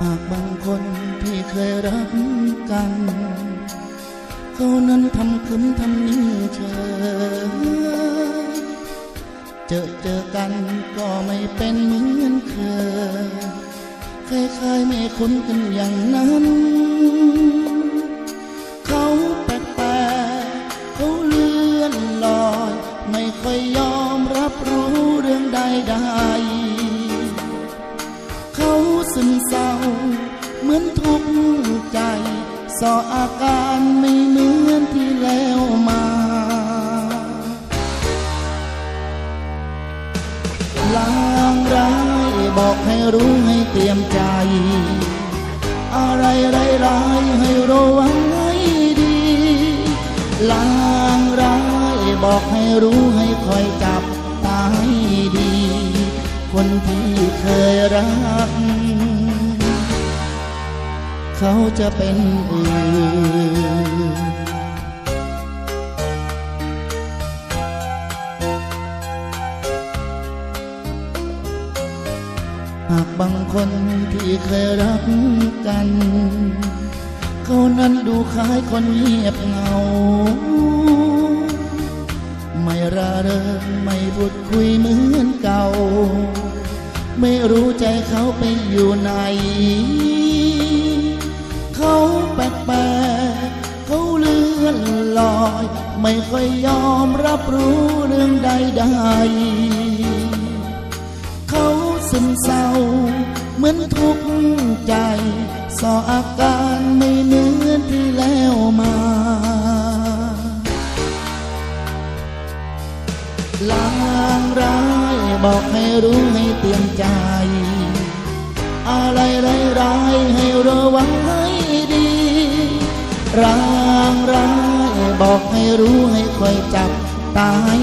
หากบางคนที่เคยรักกัน เขานั้นทำคืมทำนิ่งเฉยเจอเจอกันก็ไม่เป็นเหมือนเคยคล้ายๆไม่คุ้นกันอย่างนั้น เขาแปลกๆเขาเลื่อนลอย ไม่ค่อยยอมรับรู้เรื่องใดใด ซึมเศร้า เหมือนทุกข์ใจสออาการไม่เหมือนที่แล้วมา ลางร้ายบอกให้รู้ให้เตรียมใจ อะไรร้ายให้ระวังให้ดี ลางร้ายบอกให้รู้ให้คอยจับ คนที่เคยรัก เขาจะเป็นอื่นหากบางคนที่เคยรักกัน เขานั้นดูคล้ายคนเงียบเหงา ไม่ระเริงไม่พูดคุยเหมือนเก่า ไม่รู้ใจเขาไปอยู่ไหน เขาแปลกๆเขาเลื่อนลอย ไม่ค่อยยอมรับรู้เรื่องใดๆ เขาซึมเศร้า เหมือนทุกข์ใจสออาการไม่เหมือนที่แล้วมาลางร้า บอกให้รู้ให้เตรียมใจ อะไรร้ายๆให้ระวังให้ดีร่างร้ายบอกให้รู้ให้คอยจับตาให้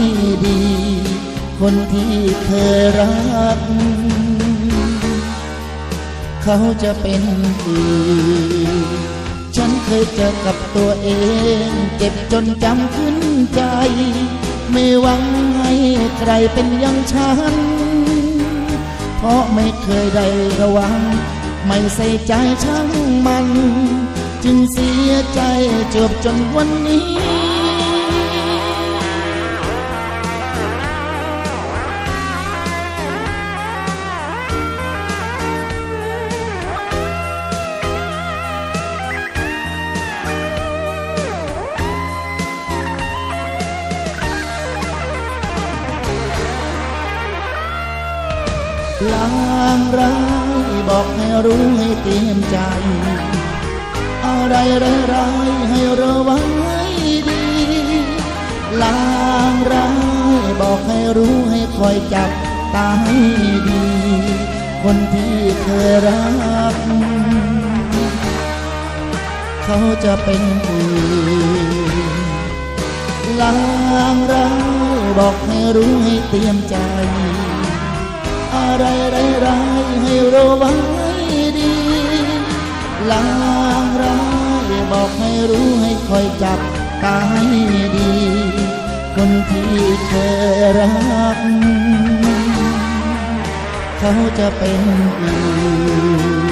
ดี คนที่เคยรัก เขาจะเป็นอื่นฉันเคยเจอกับตัวเอง เจ็บจนจำขึ้นใจ ไม่หวังให้ใครเป็นอย่างฉัน เพราะไม่เคยได้ระวัง ไม่ใส่ใจช่างมัน จึงเสียใจจบจนวันนี้ ลางร้ายบอกให้รู้ให้เตรียมใจ อะไรร้ายๆให้ระวังให้ดีลางร้ายบอกให้รู้ให้คอยจับตาให้ดี คนที่เคยรัก เขาจะเป็นอื่นลางร้ายบอกให้รู้ให้เตรียมใจ อะไรร้ายๆให้ระวังให้ดีลางร้ายบอกให้รู้ให้คอยจับตาให้ดี คนที่เคยรัก เขาจะเป็นอื่น